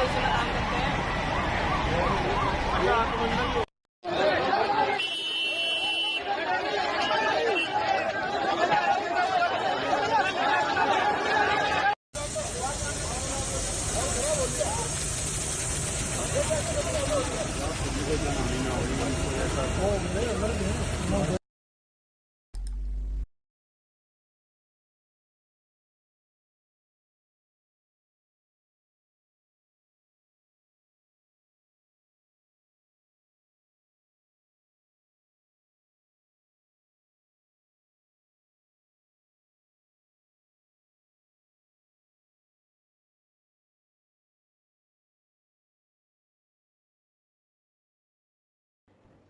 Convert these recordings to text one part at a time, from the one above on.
पैसे लगा सकते हैं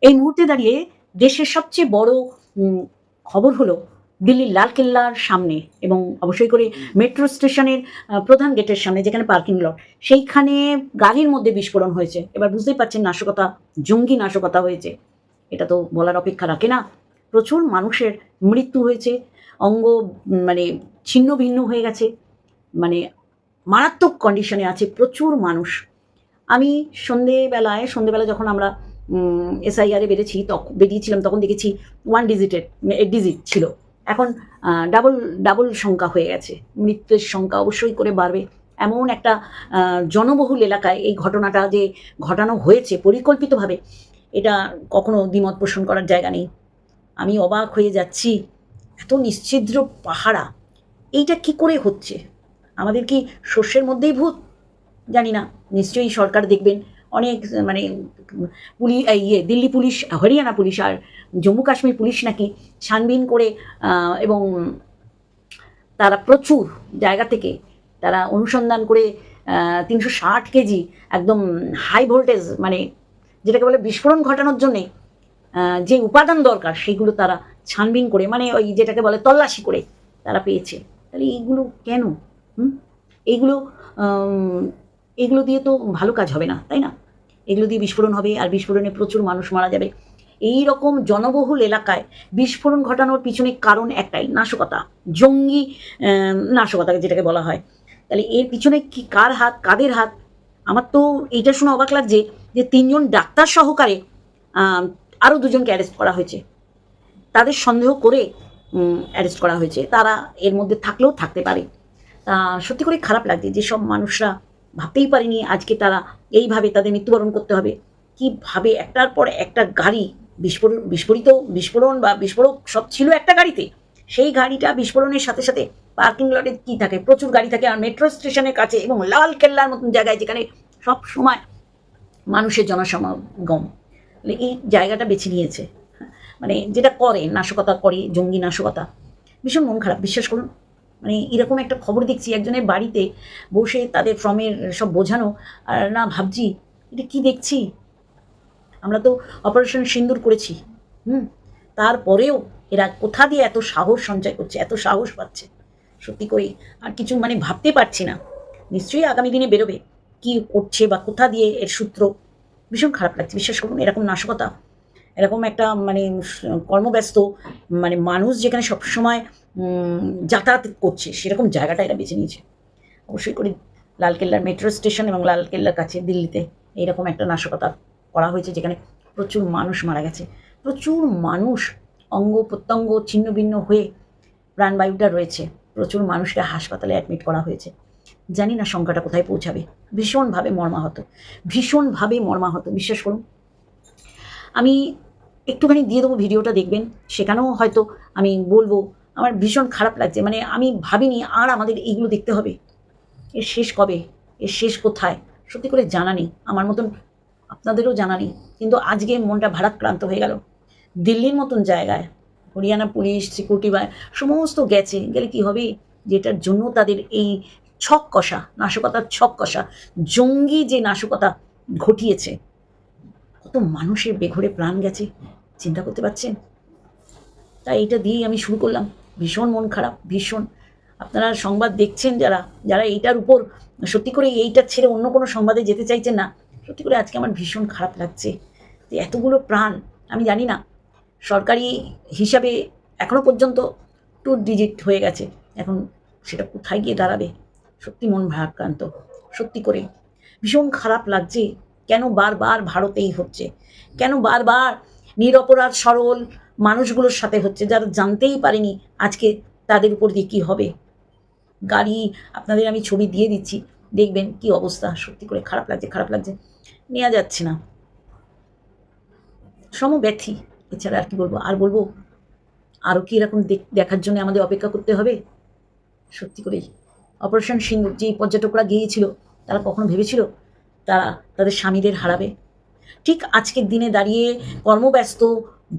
এই মুহূর্তে দাঁড়িয়ে দেশের সবচেয়ে বড় খবর হলো দিল্লির লালকেল্লার সামনে এবং অবশ্যই করে মেট্রো স্টেশনের প্রধান গেটের সামনে যেখানে পার্কিং লট, সেইখানে গাড়ির মধ্যে বিস্ফোরণ হয়েছে। এবার বুঝতেই পারছেন নাশকতা, জঙ্গি নাশকতা হয়েছে। এটা তো বলার অপেক্ষা রাখে না। প্রচুর মানুষের মৃত্যু হয়েছে। অঙ্গ মানে ছিন্ন ভিন্ন হয়ে গেছে। মানে মারাত্মক কন্ডিশনে আছে প্রচুর মানুষ। আমি সন্ধেবেলায়, সন্ধেবেলা যখন আমরা এসআইআরে বেড়েছি তখন বেরিয়েছিলাম তখন দেখেছি ওয়ান ডিজিটের ডিজিট ছিল। এখন ডাবল ডাবল সংখ্যা হয়ে গেছে। মৃত্যুর সংখ্যা অবশ্যই করে বাড়বে। এমন একটা জনবহুল এলাকায় এই ঘটনাটা যে ঘটানো হয়েছে পরিকল্পিতভাবে, এটা কখনো দ্বিমত পোষণ করার জায়গা নেই। আমি অবাক হয়ে যাচ্ছি। এত নিশ্ছিদ্র পাহারা, এইটা কি করে হচ্ছে? আমাদের কি শস্যের মধ্যেই ভূত? জানি না। নিশ্চয়ই সরকার দেখবেন অনেক মানে পুলিশ ইয়ে দিল্লি পুলিশ, হরিয়ানা পুলিশ আর জম্মু কাশ্মীর পুলিশ নাকি ছানবিন করে এবং তারা প্রচুর জায়গা থেকে তারা অনুসন্ধান করে তিনশো ষাট কেজি একদম হাই ভোল্টেজ মানে যেটাকে বলে বিস্ফোরণ ঘটানোর জন্যে যে উপাদান দরকার সেগুলো তারা ছানবিন করে মানে ওই যেটাকে বলে তল্লাশি করে তারা পেয়েছে। তাহলে এইগুলো কেন? হুম? এইগুলো এগুলো দিয়ে তো ভালো কাজ হবে না, তাই না? এগুলো দিয়ে বিস্ফোরণ হবে আর বিস্ফোরণে প্রচুর মানুষ মারা যাবে। এই রকম জনবহুল এলাকায় বিস্ফোরণ ঘটানোর পিছনে কারণ একটাই, নাশকতা। জঙ্গি নাশকতা যেটাকে বলা হয়। তাহলে এর পিছনে কি, কার হাত, কাদের হাত? আমার তো এইটা শুনে অবাক লাগছে যে তিনজন ডাক্তার সহকারে আরও দুজনকে অ্যারেস্ট করা হয়েছে। তাদের সন্দেহ করে অ্যারেস্ট করা হয়েছে। তারা এর মধ্যে থাকলেও থাকতে পারে। তা সত্যি করে খারাপ লাগছে যেসব মানুষরা ভাবতেই পারেনি আজকে তারা এইভাবে তাদের মৃত্যুবরণ করতে হবে। কীভাবে একটার পর একটা গাড়ি বিস্ফোরণ, বিস্ফোরিত, বিস্ফোরণ বা বিস্ফোরক সব ছিল একটা গাড়িতে, সেই গাড়িটা বিস্ফোরণের সাথে সাথে পার্কিং লটে কী থাকে? প্রচুর গাড়ি থাকে আর মেট্রো স্টেশনের কাছে এবং লাল কেল্লার মতন জায়গায় যেখানে সব সময় মানুষের জনসমাগম। তাহলে এই জায়গাটা বেছে নিয়েছে। মানে যেটা করে নাশকতা করে, জঙ্গি নাশকতা। ভীষণ মন খারাপ, বিশ্বাস করুন। মানে এরকম একটা খবর দেখছি, একজনের বাড়িতে বসে তাদের ফর্মের সব বোঝানো, আর না ভাবছি, এটা কি দেখছি? আমরা তো অপারেশন সিন্দুর করেছি, হুম? তারপরেও এরা কোথা দিয়ে এত সাহস সঞ্চয় করছে, এত সাহস পাচ্ছে? সত্যি করেই, আর কিছু মানে ভাবতে পারছি না। নিশ্চয়ই আগামী দিনে বেরোবে। কি করছে বা কোথা দিয়ে এর সূত্র? ভীষণ খারাপ লাগছে, বিশ্বাস করুন, এরকম নাশকতা এরকম একটা মানে কর্মব্যস্ত মানে মানুষ যেখানে সবসময় যাতায়াত করছে, সেরকম জায়গাটা এরা বেছে নিয়েছে। অবশ্যই করে লালকেল্লার মেট্রো স্টেশন এবং লালকেল্লার কাছে দিল্লিতে এইরকম একটা নাশকতা করা হয়েছে, যেখানে প্রচুর মানুষ মারা গেছে। প্রচুর মানুষ অঙ্গ প্রত্যঙ্গ ছিন্ন ভিন্ন হয়ে প্রাণবায়ুটা রয়েছে। প্রচুর মানুষকে হাসপাতালে অ্যাডমিট করা হয়েছে। জানি না সংখ্যাটা কোথায় পৌঁছাবে। ভীষণভাবে মর্মাহত। ভীষণভাবে মর্মাহত। বিশ্বাস করুন আমি একটুখানি দিয়ে দেবো ভিডিওটা, দেখবেন। সেখানেও হয়তো আমি বলব, আমার ভীষণ খারাপ লাগছে। মানে আমি ভাবিনি আর আমাদের এইগুলো দেখতে হবে। এর শেষ কবে? এর শেষ কোথায়? সত্যি করে জানা নেই। আমার মতন আপনাদেরও জানা নেই। কিন্তু আজকে মনটা ভারাক্রান্ত হয়ে গেল। দিল্লির মতন জায়গায়, হরিয়ানা পুলিশ, সিকিউরিটি বা সমস্ত গেছে। গেলে কি হবে? যেটার জন্য তাদের এই ছক কষা নাশকতার ছক কষা জঙ্গি যে নাশকতা ঘটিয়েছে কত মানুষের বেঘরে প্রাণ গেছে, চিন্তা করতে পারছেন? তাই এটা দিয়েই আমি শুরু করলাম। ভীষণ মন খারাপ, ভীষণ। আপনারা সংবাদ দেখছেন যারা যারা এইটার উপর সত্যি করে এইটা ছেড়ে অন্য কোনো সংবাদে যেতে চাইছেন না, সত্যি করে আজকে আমার ভীষণ খারাপ লাগছে যে এতগুলো প্রাণ, আমি জানি না, সরকারি হিসাবে এখনও পর্যন্ত টু ডিজিট হয়ে গেছে, এখন সেটা কোথায় গিয়ে দাঁড়াবে? সত্যি মন ভারাক্রান্ত, সত্যি করে। ভীষণ খারাপ লাগছে কেন বারবার ভারতেই হচ্ছে? কেন বারবার নিরপরাধ, সরল মানুষগুলোর সাথে হচ্ছে যারা জানতেই পারেনি আজকে তাদের উপর দিয়ে কী হবে? গাড়ি, আপনাদের আমি ছবি দিয়ে দিচ্ছি। দেখবেন কি অবস্থা। সত্যি করে খারাপ লাগছে খারাপ লাগছে। নেওয়া যাচ্ছে না। সমব্যথী। এছাড়া আর কি বলব? আর বলব আরও কি এরকম দেখ- দেখার জন্য আমাদের অপেক্ষা করতে হবে? সত্যি করেই। অপারেশন সিন্দুর যেই পর্যটকরা গিয়েছিল, তারা কখনো ভেবেছিল তারা তাদের স্বামীদের হারাবে। ঠিক আজকের দিনে দাঁড়িয়ে কর্মব্যস্ত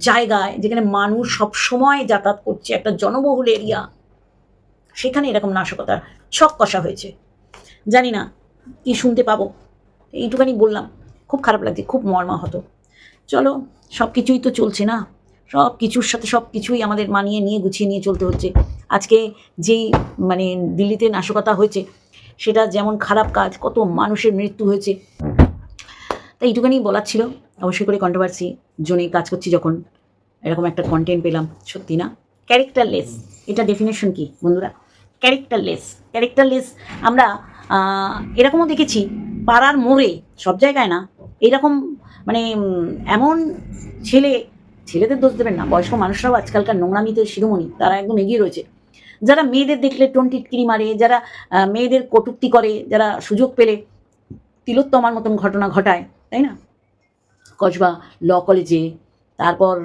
জায়গায় যেখানে মানুষ সবসময় যাতায়াত করছে একটা জনবহুল এরিয়া সেখানে এরকম নাশকতার ছক কষা হয়েছে। জানি না কি শুনতে পাবো। এইটুখানি বললাম, খুব খারাপ লাগছে, খুব মর্মাহত। চলো সব কিছুই তো চলছে না? সব কিছুর সাথে সব কিছুই আমাদের মানিয়ে নিয়ে গুছিয়ে নিয়ে চলতে হচ্ছে। আজকে যেই মানে দিল্লিতে নাশকতা হয়েছে সেটা যেমন খারাপ কাজ, কত মানুষের মৃত্যু হয়েছে। তাই এইটুখানি বলার ছিল। অবশ্যই করে কন্ট্রোভার্সি জোনে কাজ করছি যখন। এরকম একটা কন্টেন্ট পেলাম, সত্যি না? ক্যারেক্টারলেস এটা ডেফিনেশন কি বন্ধুরা? ক্যারেক্টারলেস ক্যারেক্টারলেস আমরা এরকমও দেখেছি, পাড়ার মোড়ে, সব জায়গায় না, এরকম মানে এমন ছেলে, ছেলেদের দোষ দেবেন না, বয়স্ক মানুষরাও আজকালকার নোংরামিতে, শিরোমণি, তারা একদম এগিয়ে রয়েছে। যারা মেয়েদের দেখলে টোন টিটকিরি মারে, যারা মেয়েদের কটূক্তি করে, যারা সুযোগ পেলে, তিলোত্তমার মতন ঘটনা ঘটায়, তাই না? কসবা ল কলেজে, তারপর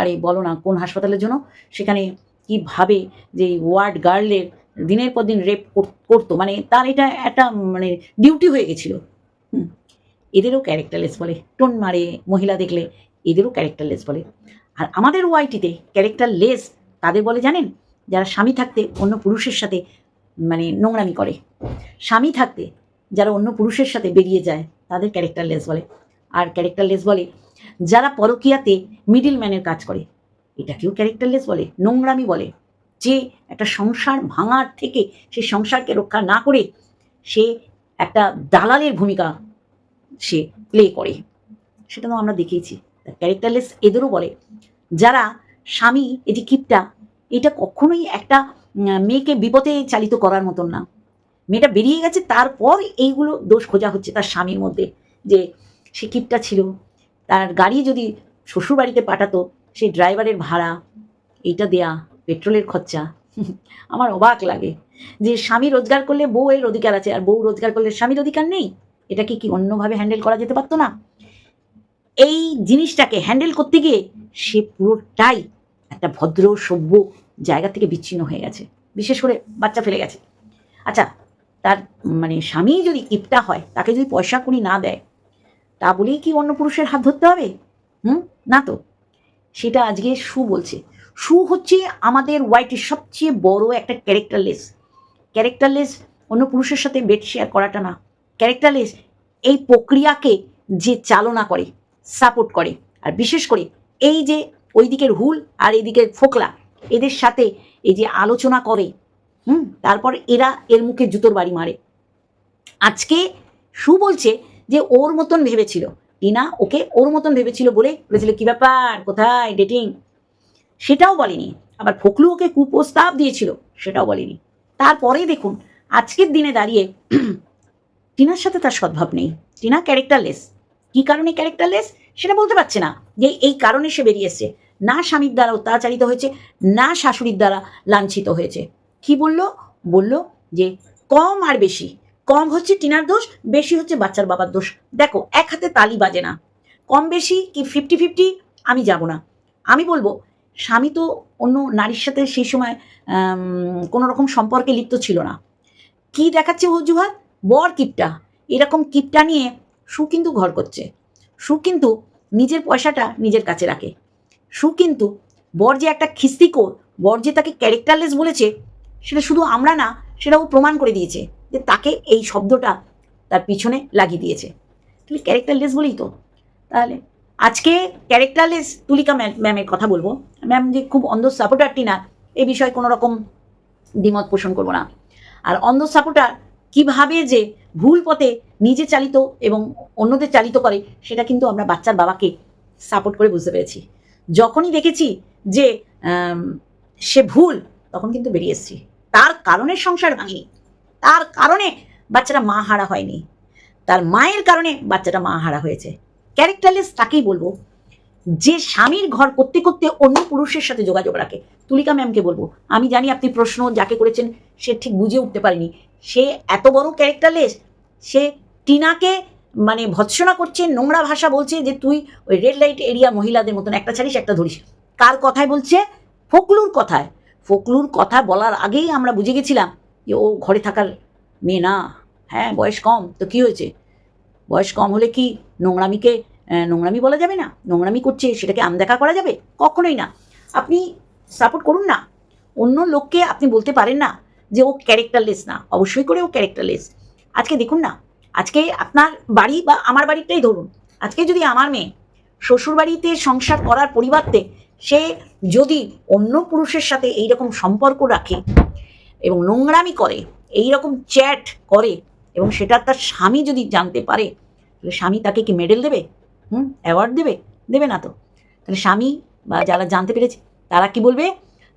আরে বলো না, কোন হাসপাতালের জন্য? সেখানে কীভাবে যে ওয়ার্ড গার্লের দিনের পর দিন রেপ করতো মানে তার এটা একটা মানে ডিউটি হয়ে গেছিল। এদেরও ক্যারেক্টারলেস বলে, টোন মারে, মহিলা দেখলে এদেরও ক্যারেক্টারলেস বলে। আর আমাদের ওয়াইটিতে ক্যারেক্টারলেস তাদের বলে জানেন? যারা স্বামী থাকতে অন্য পুরুষের সাথে মানে নোংরামি করে। স্বামী থাকতে যারা অন্য পুরুষের সাথে বেরিয়ে যায়, তাদের ক্যারেক্টারলেস বলে। আর ক্যারেক্টারলেস বলে যারা পরকীয়াতে মিডিল ম্যানের কাজ করে, এটাকেও ক্যারেক্টারলেস বলে, নোংরামি বলে। যে একটা সংসার ভাঙার থেকে সে সংসারকে রক্ষা না করে, সে একটা দালালের ভূমিকা সে প্লে করে। সেটা তো আমরা দেখেইছি। ক্যারেক্টারলেস এদেরও বলে। যারা স্বামী এটি কিপটা এটা কখনোই একটা মেয়েকে বিপদে চালিত করার মতন না। মেয়েটা বেরিয়ে গেছে, তারপর এইগুলো দোষ খোঁজা হচ্ছে তার স্বামীর মধ্যে, যে সে কিপটা ছিল। তার গাড়ি যদি শ্বশুর বাড়িতে পাঠাতো সেই ড্রাইভারের ভাড়া, এইটা দেয়া, পেট্রোলের খরচা। আমার অবাক লাগে যে স্বামী রোজগার করলে বউ এর অধিকার আছে, আর বউ রোজগার করলে স্বামীর অধিকার নেই? এটাকে কি অন্যভাবে হ্যান্ডেল করা যেতে পারতো না? এই জিনিসটাকে হ্যান্ডেল করতে গিয়ে সে পুরোটাই একটা ভদ্র, সভ্য জায়গা থেকে বিচ্ছিন্ন হয়ে গেছে। বিশেষ করে বাচ্চা ফেলে গেছে। আচ্ছা তার মানে স্বামী যদি কিপটা হয়, তাকে যদি পয়সা কুড়ি না দেয়, তা বলেই কি অন্য পুরুষের হাত ধরতে হবে? হুম? না তো। সেটা আজকে সু বলছে। সু হচ্ছে আমাদের ওয়াইটের সবচেয়ে বড় একটা ক্যারেক্টারলেস ক্যারেক্টারলেস অন্য পুরুষের সাথে বেড শেয়ার করাটা না। ক্যারেক্টারলেস এই প্রক্রিয়াকে যে চালনা করে সাপোর্ট করে, আর বিশেষ করে এই যে ওই দিকের হুল আর এই দিকের ফোকলা, এদের সাথে এই যে আলোচনা করে, হুম? তারপর এরা এর মুখে জুতোর বাড়ি মারে। আজকে সু বলছে যে ওর মতন ভেবেছিল। টিনা ওকে ওর মতন ভেবেছিল বলে বলেছিল, কি ব্যাপার? কোথায় ডেটিং সেটাও বলেনি। আবার ফখলু ওকে কুপ্রস্তাব দিয়েছিল, সেটাও বলেনি। তারপরে দেখুন, আজকের দিনে দাঁড়িয়ে টিনার সাথে তার সদ্ভাব নেই। টিনা ক্যারেক্টারলেস কি কারণে ক্যারেক্টারলেস সেটা বলতে পারছে না যে এই কারণে সে বেরিয়ে এসছে। না স্বামীর দ্বারা অত্যাচারিত হয়েছে, না শাশুড়ির দ্বারা লাঞ্ছিত হয়েছে। কি বলল? বলল যে কম আর বেশি। কম হচ্ছে টিনার দোষ, বেশি হচ্ছে বাচ্চার বাবার দোষ। দেখো, এক হাতে তালি বাজে না। কম বেশি কি ফিফটি ফিফটি আমি যাব না। আমি বলব, স্বামী তো অন্য নারীর সাথে সেই সময় কোনো রকম সম্পর্কে লিপ্ত ছিল না। কি দেখাচ্ছে অজুহাত বর কিপটা। এরকম কিপটা নিয়ে সু কিন্তু ঘর করছে। সু কিন্তু নিজের পয়সাটা নিজের কাছে রাখে। সু কিন্তু বর যে একটা খিস্তিকোর বর যে তাকে ক্যারেক্টারলেস বলেছে, সেটা শুধু আমরা না সেটা ও প্রমাণ করে দিয়েছে যে তাকে এই শব্দটা তার পিছনে লাগিয়ে দিয়েছে। তুমি ক্যারেক্টারলেস বলেই তো। তাহলে আজকে ক্যারেক্টারলেস তুলিকা ম্যাম ম্যামের কথা বলব। ম্যাম যে খুব অন্ধ সাপোর্টারটি না এ বিষয়ে কোনো রকম দ্বিমত পোষণ করব না। আর অন্ধ সাপোর্টার কীভাবে যে ভুল পথে নিজে চালিত এবং অন্যদের চালিত করে, সেটা কিন্তু আমরা বাচ্চার বাবাকে সাপোর্ট করে বুঝতে পেরেছি। যখনই দেখেছি যে সে ভুল, তখন কিন্তু বেরিয়ে এসেছি। তার কারণে সংসার ভাঙেনি। তার কারণে বাচ্চাটা মা হারা হয়নি। তার মায়ের কারণে বাচ্চাটা মা হারা হয়েছে। ক্যারেক্টারলেস তাকেই বলব, যে স্বামীর ঘর করতে করতে অন্য পুরুষের সাথে যোগাযোগ রাখে। তুলিকা ম্যামকে বলব, আমি জানি আপনি প্রশ্ন যাকে করেছেন, সে ঠিক বুঝে উঠতে পারেনি। সে এত বড় ক্যারেক্টারলেস, সে টিনাকে মানে ভৎসনা করছে, নোংরা ভাষা বলছে যে তুই ওই রেড লাইট এরিয়া মহিলাদের মতন একটা ছাড়িস, একটা ধরিস। কার কথায় বলছে? ফকলুর কথায়। ফকলুর কথা বলার আগেই আমরা বুঝে গেছিলাম যে ও ঘরে থাকার মেয়ে না। হ্যাঁ বয়স কম। তো কি হয়েছে? বয়স কম হলে কি নোংরামিকে নোংরামি বলা যাবে না? নোংরামি করছে, সেটাকে আনদেখা করা যাবে? কখনোই না। আপনি সাপোর্ট করুন না। অন্য লোককে আপনি বলতে পারেন না যে ও ক্যারেক্টারলেস না। অবশ্যই করে ও ক্যারেক্টারলেস আজকে দেখুন না আজকে আপনার বাড়ি বা আমার বাড়িটাই ধরুন, আজকে যদি আমার মেয়ে শ্বশুর বাড়িতে সংসার করার পরিবর্তে সে যদি অন্য পুরুষের সাথে এই রকম সম্পর্ক রাখে এবং নোংরামি করে এই রকম চ্যাট করে এবং সেটা তার স্বামী যদি জানতে পারে, তাহলে স্বামী তাকে কি মেডেল দেবে? হুম অ্যাওয়ার্ড দেবে? দেবে না তো। তাহলে স্বামী বা যারা জানতে পেরেছে, তারা কি বলবে?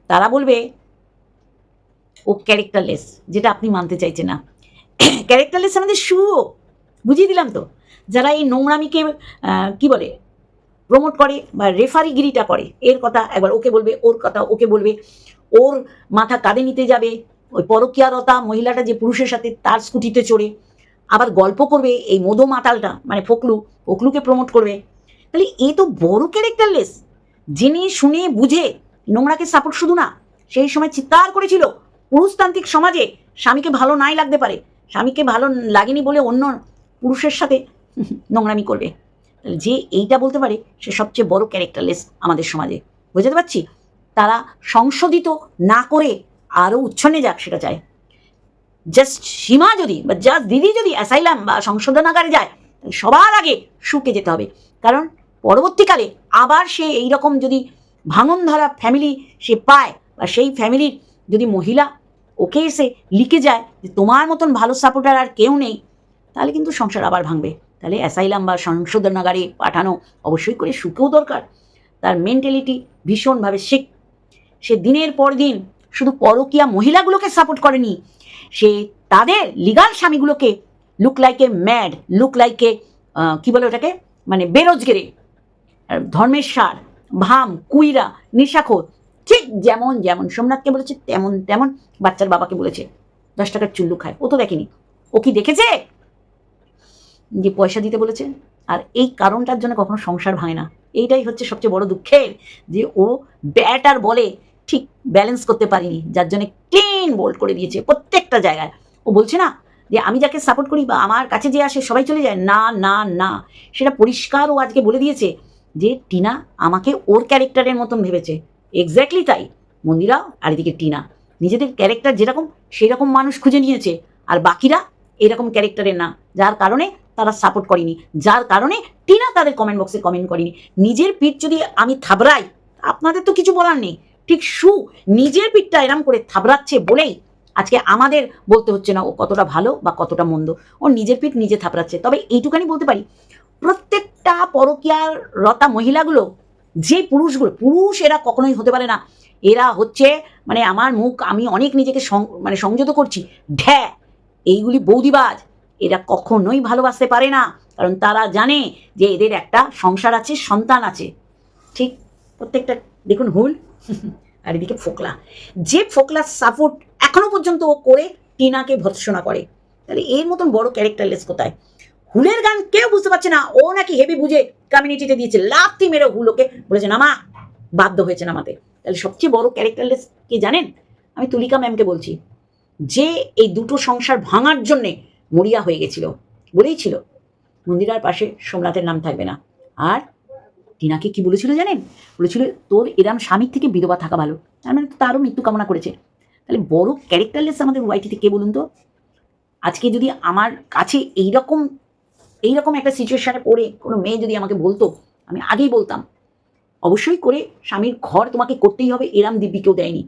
তারা বলবে, ও ক্যারেক্টারলেস যেটা আপনি মানতে চাইছেন না। ক্যারেক্টারলেস আমাদের শুও বুঝিয়ে দিলাম তো? যারা এই নোংরামিকে কি বলে প্রমোট করে বা রেফারিগিরিটা করে, এর কথা একবার ওকে বলবে, ওর কথা ওকে বলবে, ওর মাথা কাঁধে নিতে যাবে, ওই পরকীয়ারতা, মহিলাটা যে পুরুষের সাথে তার স্কুটিতে চড়ে, আবার গল্প করবে এই মদো মাতালটা মানে ফকলু, ফকলুকে প্রমোট করবে। তাহলে এ তো বড় ক্যারেক্টারলেস জেনে, শুনে, বুঝে, নোংরাকে সাপোর্ট শুধু না, সেই সময় চিৎকার করেছিল পুরুষতান্ত্রিক সমাজে, স্বামীকে ভালো নাই লাগতে পারে। স্বামীকে ভালো লাগেনি বলে অন্য পুরুষের সাথে নোংরামি করবে। যে এইটা বলতে পারে, সে সবচেয়ে বড় ক্যারেক্টারলেস আমাদের সমাজে। বুঝতে পারছি? তারা সংশোধিত না করে আরও উচ্ছন্নে যাক সেটা চায়। জাস্ট সীমা যদি বা জাস্ট দিদি যদি অ্যাসাইলাম বা সংশোধনাগারে যায় সবার আগে সুখে যেতে হবে। কারণ পরবর্তীকালে আবার সে এই রকম যদি ভাঙন ধরা ফ্যামিলি সে পায় বা সেই ফ্যামিলির যদি মহিলা ওকে এসে লিখে যায় যে, তোমার মতন ভালো সাপোর্টার আর কেউ নেই। তাহলে কিন্তু সংসার আবার ভাঙবে। তাহলে অ্যাসাইলাম বা সংশোধনাগারে পাঠানো অবশ্যই করে সুখেও দরকার। তার মেন্টালিটি ভীষণভাবে শেখ সে দিনের পর দিন শুধু পরকীয়া মহিলাগুলোকে সাপোর্ট করেনি, সে তাদের লিগাল স্বামীগুলোকে লুক লাইকে ম্যাড লুক লাইকে কী বলে ওটাকে? মানে বেরোজগেরে। ধর্মের সার, ভাম, কুইরা, নিশাখোর যেমন যেমন, সোমনাথকে বলেছে, তেমন তেমন বাচ্চার বাবাকে বলেছে। দশ টাকার চুল্লু খায়। ও তো দেখেনি। ও কি দেখেছে? যে পয়সা দিতে বলেছে। আর এই কারণটার জন্য কখনো সংসার ভাঙে না। এইটাই হচ্ছে সবচেয়ে বড় দুঃখের যে ও ব্যাট আর বলে ঠিক ব্যালেন্স করতে পারিনি। যার জন্য ক্লিন বোল্ড করে দিয়েছে প্রত্যেকটা জায়গায়। ও বলছে না যে আমি যাকে সাপোর্ট করি বা আমার কাছে যে আসে সবাই চলে যায়। না না না। সেটা পরিষ্কার ও আজকে বলে দিয়েছে যে টিনা আমাকে ওর ক্যারেক্টারের মতন ভেবেছে। এক্স্যাক্টলি তাই। মন্দিরা আর এদিকে টিনা। নিজেদের ক্যারেক্টার যেরকম সেই রকম মানুষ খুঁজে নিয়েছে। আর বাকিরা এরকম ক্যারেক্টারের না। যার কারণে তারা সাপোর্ট করেনি। যার কারণে টিনা তাদের কমেন্ট বক্সে কমেন্ট করেনি। নিজের পিঠ যদি আমি থাবড়াই, আপনাদের তো কিছু বলার নেই। ঠিক সু নিজের পিঠটা এরম করে থাবড়াচ্ছে বলেই আজকে আমাদের বলতে হচ্ছে না ও কতটা ভালো বা কতটা মন্দ। ও নিজের পিঠ নিজে থাপড়াচ্ছে তবে এইটুখানি বলতে পারি, প্রত্যেকটা পরকীয়ার রতা মহিলাগুলো যে পুরুষগুলো, পুরুষ এরা কখনোই হতে পারে না। এরা হচ্ছে মানে আমার মুখ, আমি অনেক নিজেকে মানে সংযত করছি। ঢ্যা, এইগুলি বৌদিবাজ। এরা কখনোই ভালোবাসতে পারে না। কারণ তারা জানে যে এদের একটা সংসার আছে, সন্তান আছে। ঠিক? প্রত্যেকটা, দেখুন হুল। আর এদিকে ফোকলা। যে ফোকলা সাপোর্ট এখনও পর্যন্ত ও করে, টিনাকে ভৎসনা করে। তাহলে এর মতন বড় ক্যারেক্টারলেস কোথায়? হুলের গান কেউ বুঝতে পারছে না। ও নাকি হেভি বুঝে কমিউনিটিতে দিয়েছে। লাফতি মেরে হুলোকে বলেছে, নামা, বাধ্য হয়েছে নামাতে। তাহলে সবচেয়ে বড় ক্যারেক্টারলেস কি জানেন? আমি তুলিকা ম্যামকে বলছি, যে এই দুটো সংসার ভাঙার জন্যে মরিয়া হয়ে গেছিল, বলেই ছিল। মন্দিরার পাশে সোমনাথের নাম থাকবে না। আর টিনাকে কি বলেছিল জানেন? বলেছিল, তোর এরাম স্বামীর থেকে বিধবা থাকা ভালো। তার মানে তারও মৃত্যু কামনা করেছে। তাহলে বড় ক্যারেক্টারলেস আমাদের ওয়াইটিতে কে বলুন তো? আজকে যদি আমার কাছে এইরকম এইরকম একটা সিচুয়েশনে পড়ে কোনো মেয়ে যদি আমাকে বলতো, আমি আগেই বলতাম, অবশ্যই করে স্বামীর ঘর তোমাকে করতেই হবে, এরাম দিব্যি কেউ দেয়নি।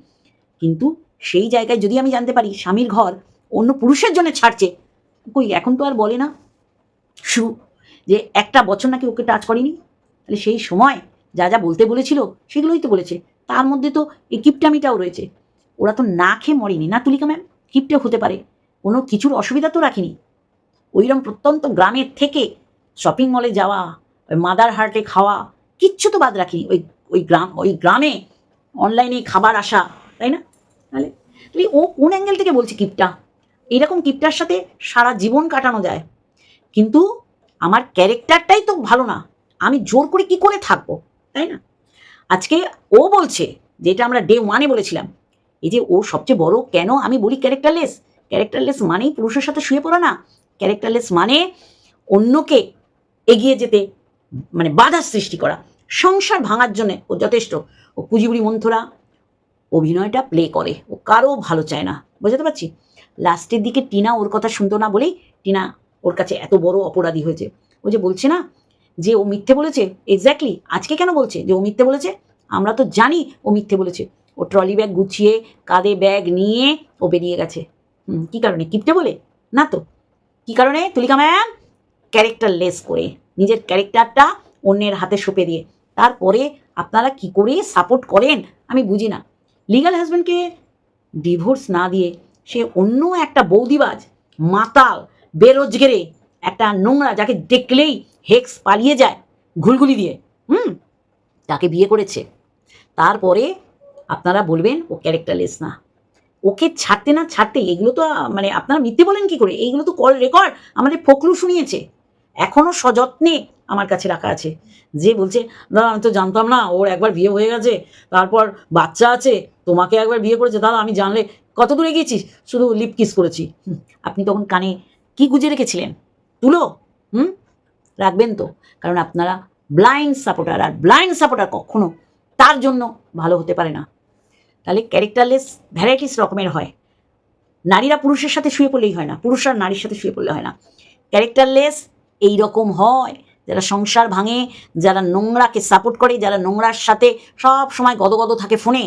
কিন্তু সেই জায়গায় যদি আমি জানতে পারি স্বামীর ঘর অন্য পুরুষের জন্য ছাড়ছে, কই এখন তো আর বলে না। শু যে একটা বছর নাকি ওকে টাচ করেনি। তাহলে সেই সময় যা যা বলতে বলেছিল, সেগুলোই তো বলেছে। তার মধ্যে তো এই কিপটামিটাও রয়েছে। ওরা তো না খেয়ে মরেনি। না তুলিকা ম্যাম, কিপটে হতে পারে। কোনো কিছুর অসুবিধা তো রাখিনি। ওইরকম প্রত্যন্ত গ্রামের থেকে শপিং মলে যাওয়া, ওই মাদার হার্টে খাওয়া, কিচ্ছু তো বাদ রাখিনি। ওই ওই গ্রাম, ওই গ্রামে অনলাইনে খাবার আসা, তাই না? তাহলে তাহলে ও কোন অ্যাঙ্গেল থেকে বলছে কিপটা? এরকম কিপটার সাথে সারা জীবন কাটানো যায়। কিন্তু আমার ক্যারেক্টারটাই তো ভালো না। আমি জোর করে কি করে থাকব, তাই না? আজকে ও বলছে, যেটা আমরা ডে ওয়ানে বলেছিলাম, এই যে ও সবচেয়ে বড় কেন আমি বলি ক্যারেক্টারলেস ক্যারেক্টারলেস মানেই পুরুষের সাথে শুয়ে পড়া না। ক্যারেক্টারলেস মানে অন্যকে এগিয়ে যেতে মানে বাধার সৃষ্টি করা। সংসার ভাঙার জন্যে ও যথেষ্ট। ও পুঁজিবুড়ি মন্থরা অভিনয়টা প্লে করে। ও কারও ভালো চায় না। বোঝাতে পারছি? লাস্টের দিকে টিনা ওর কথা শুনতো না বলেই টিনা ওর কাছে এত বড় অপরাধী হয়েছে। ও যে বলছে না যে ও মিথ্যে বলেছে? এক্স্যাক্টলি আজকে কেন বলছে যে ও মিথ্যে বলেছে? আমরা তো জানি ও মিথ্যে বলেছে। ও ট্রলি ব্যাগ গুছিয়ে, কাঁধে ব্যাগ নিয়ে ও বেরিয়ে গেছে। হুম, কী কারণে? কিপটে বলে? না তো। কী কারণে? তুলিকা ম্যাম ক্যারেক্টার লেস করে, নিজের ক্যারেক্টারটা অন্যের হাতে সঁপে দিয়ে। তারপরে আপনারা কি করে সাপোর্ট করেন? আমি বুঝি না। লিগাল হাজব্যান্ডকে ডিভোর্স না দিয়ে সে অন্য একটা বৌদিবাজ, মাতাল, বেরোজগেরে, একটা নোংরা যাকে দেখলেই হেক্স পালিয়ে যায় ঘুলগুলি দিয়ে, হুম? তাকে বিয়ে করেছে। তারপরে আপনারা বলবেন ও ক্যারেক্টারলেস না। ওকে ছাড়তে না ছাড়তে এগুলো তো মানে আপনারা মিথ্যে বলেন কি করে? এইগুলো তো কল রেকর্ড আমাদের ফকলু শুনিয়েছে। এখনও সযত্নে আমার কাছে রাখা আছে। যে বলছে, দাদা, আমি তো জানতাম না, ওর একবার বিয়ে হয়ে গেছে, তারপর বাচ্চা আছে, তোমাকে একবার বিয়ে করেছে, দাদা, আমি জানলে কত দূরে গিয়েছিস? শুধু লিপ কিস করেছি। আপনি তখন কানে কি গুজে রেখেছিলেন? তুলো, হুম? রাখবেন তো। কারণ আপনারা ব্লাইন্ড সাপোর্টার আর ব্লাইন্ড সাপোর্টার কখনো তার জন্য ভালো হতে পারে না। তাহলে ক্যারেক্টারলেস ভ্যারাইটিস রকমের হয়। নারীরা পুরুষের সাথে শুয়ে পড়লেই হয় না, পুরুষরা নারীর সাথে শুয়ে পড়লে হয় না। ক্যারেক্টারলেস এই রকম হয়, যারা সংসার ভাঙে, যারা নোংরাকে সাপোর্ট করে, যারা নোংরার সাথে সব সময় গদগদ থাকে ফোনে,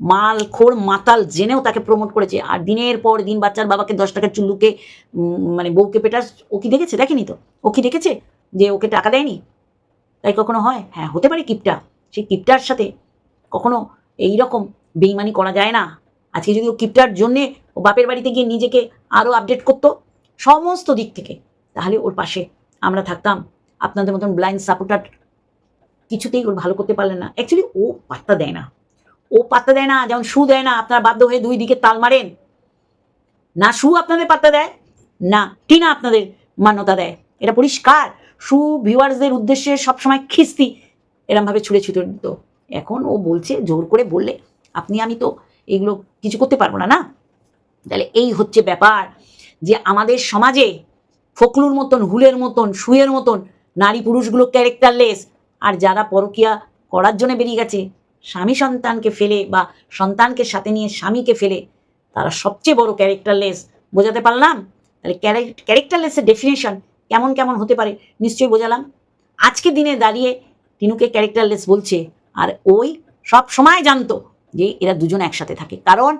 মাল, খোর, মাতাল জেনেও তাকে প্রমোট করেছে। আর দিনের পর দিন বাচ্চার বাবাকে দশ টাকার চুল্লুকে মানে বউকে পেটার, ও কি দেখেছে? দেখেনি তো? ও কি দেখেছে যে ওকে টাকা দেয়নি? তাই কখনো হয়? হ্যাঁ হতে পারে কিপটা। সেই কিপটার সাথে কখনো এই রকম বেইমানি করা যায় না। আজকে যদি ও কিপটার জন্যে ও বাপের বাড়িতে গিয়ে নিজেকে আরও আপডেট করতো সমস্ত দিক থেকে, তাহলে ওর পাশে আমরা থাকতাম। আপনাদের মতন ব্লাইন্ড সাপোর্টার কিছুতেই ওর ভালো করতে পারলেন না। অ্যাকচুয়ালি ও পাত্তা দেয় না। ও পাত্তা দেয় না, যেমন শু দেয় না, আপনারা বাধ্য হয়ে দুই দিকে তাল মারেন। না শু আপনাদের পাত্তা দেয়, না টিনা আপনাদের মান্যতা দেয়। এটা পরিষ্কার। শু ভিউয়ার্সদের উদ্দেশ্যে সবসময় খিস্তি, এরমভাবে ছুঁড়ে ছুটে দিত। এখন ও বলছে, জোর করে বললে আপনি, আমি তো এগুলো কিছু করতে পারব না না? তাহলে এই হচ্ছে ব্যাপার যে আমাদের সমাজে ফকলুর মতন, হুলের মতন শুয়ের মতন নারী পুরুষগুলো ক্যারেক্টারলেস আর যারা পরকিয়া করার জন্য বেরিয়ে গেছে, স্বামী সন্তানকে ফেলে বা সন্তানকে সাথে নিয়ে স্বামীকে ফেলে, তারা সবচেয়ে বড় ক্যারেক্টারলেস বোঝাতে পারলাম? তাহলে ক্যারেক্টারলেসের ডেফিনেশন কেমন কেমন হতে পারে? নিশ্চয়ই বোঝালাম। আজকে দিনে দাঁড়িয়ে টিনুকে ক্যারেক্টারলেস বলছে, আর ওই সব সময় জানতো যে এরা দুজন একসাথে থাকে। কারণ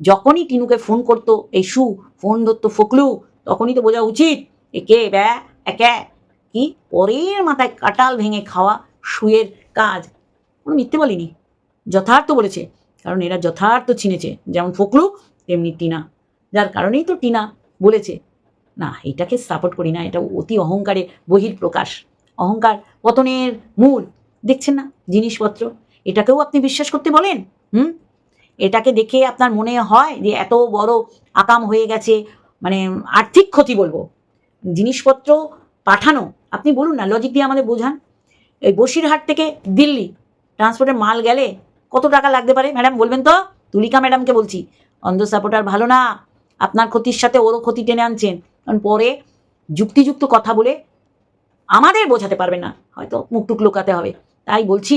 যখনই টিনুকে ফোন করতো, এই সু ফোন ধরতো ফকলু, তখনই তো বোঝা উচিত এ কে ব্যা, একে, কি পরের মাথায় কাটাল ভেঙে খাওয়া শুয়ের কাজ। কোনো মিথ্যে বলিনি। যথার্থ বলেছে, কারণ এরা যথার্থ চিনেছে। যেমন ফকলু, তেমনি টিনা। যার কারণেই তো টিনা বলেছে। না, এটাকে সাপোর্ট করি না, এটা অতি অহংকারের বহির প্রকাশ অহংকার পতনের মূল। দেখছেন না, জিনিসপত্র? এটাকেও আপনি বিশ্বাস করতে বলেন? হুম? এটাকে দেখে আপনার মনে হয় যে এত বড় আকাম হয়ে গেছে মানে আর্থিক ক্ষতি বলব। জিনিসপত্র পাঠানো, আপনি বলুন না লজিক দিয়ে আমাদের বোঝান। এই বসিরহাট থেকে দিল্লি ট্রান্সপোর্টের মাল গেলে কত টাকা লাগতে পারে? ম্যাডাম, বলবেন তো? তুলিকা ম্যাডামকে বলছি। অন্ধ সাপোর্টার ভালো না, আপনার ক্ষতির সাথে ওরও ক্ষতি টেনে আনছেন। কারণ পরে যুক্তিযুক্ত কথা বলে আমাদের বোঝাতে পারবে না। হয়তো মুখটুক লুকাতে হবে। তাই বলছি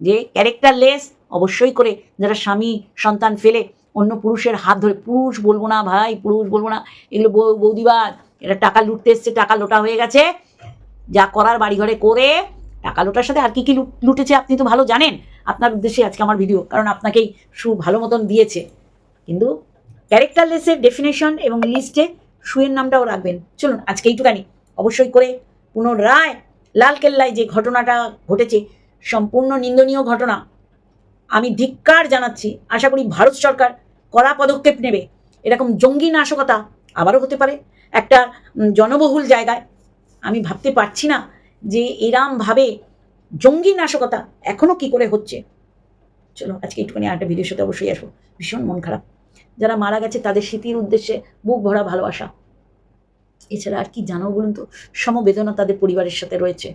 যে ক্যারেক্টারলেস অবশ্যই করে যারা স্বামী, সন্তান ফেলে, অন্য পুরুষের হাত ধরে, পুরুষ বলব না ভাই, পুরুষ বলব না, এগুলো বৌদিবাদ এটা টাকা লুটতে এসছে, টাকা লোটা হয়ে গেছে। যা করার বাড়িঘরে করে টাকা লোটার সাথে আর কি কি লুটেছে আপনি তো ভালো জানেন। আপনার উদ্দেশ্যে আজকে আমার ভিডিও কারণ আপনাকেই সু ভালো মতন দিয়েছে। কিন্তু ক্যারেক্টারলেসের ডেফিনেশন এবং লিস্টে সুয়ের নামটাও রাখবেন। চলুন, আজকে এইটুকানি। অবশ্যই করে পুনরায় লালকেল্লায় যে ঘটনাটা ঘটেছে সম্পূর্ণ নিন্দনীয় ঘটনা। আমি ধিক্কার জানাচ্ছি, আশা করি ভারত সরকার কড়া পদক্ষেপ নেবে। এরকম জঙ্গি নাশকতা আবারও হতে পারে। একটা জনবহুল জায়গায় আমি ভাবতে পারছি না যে এরামভাবে জঙ্গি নাশকতা এখনও কি করে হচ্ছে। চলো, আজকে একটুখানি একটা ভিডিওর সাথে অবশ্যই আসব। ভীষণ মন খারাপ। যারা মারা গেছে তাদের স্মৃতির উদ্দেশ্যে বুক ভরা ভালোবাসা। এছাড়া আর কি জানাও বলুন তো? সমবেদনা তাদের পরিবারের সাথে রয়েছে।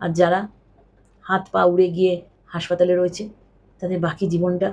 আর যারা হাত পা উড়ে গিয়ে হাসপাতালে রয়েছে। তাদের বাকি জীবনটা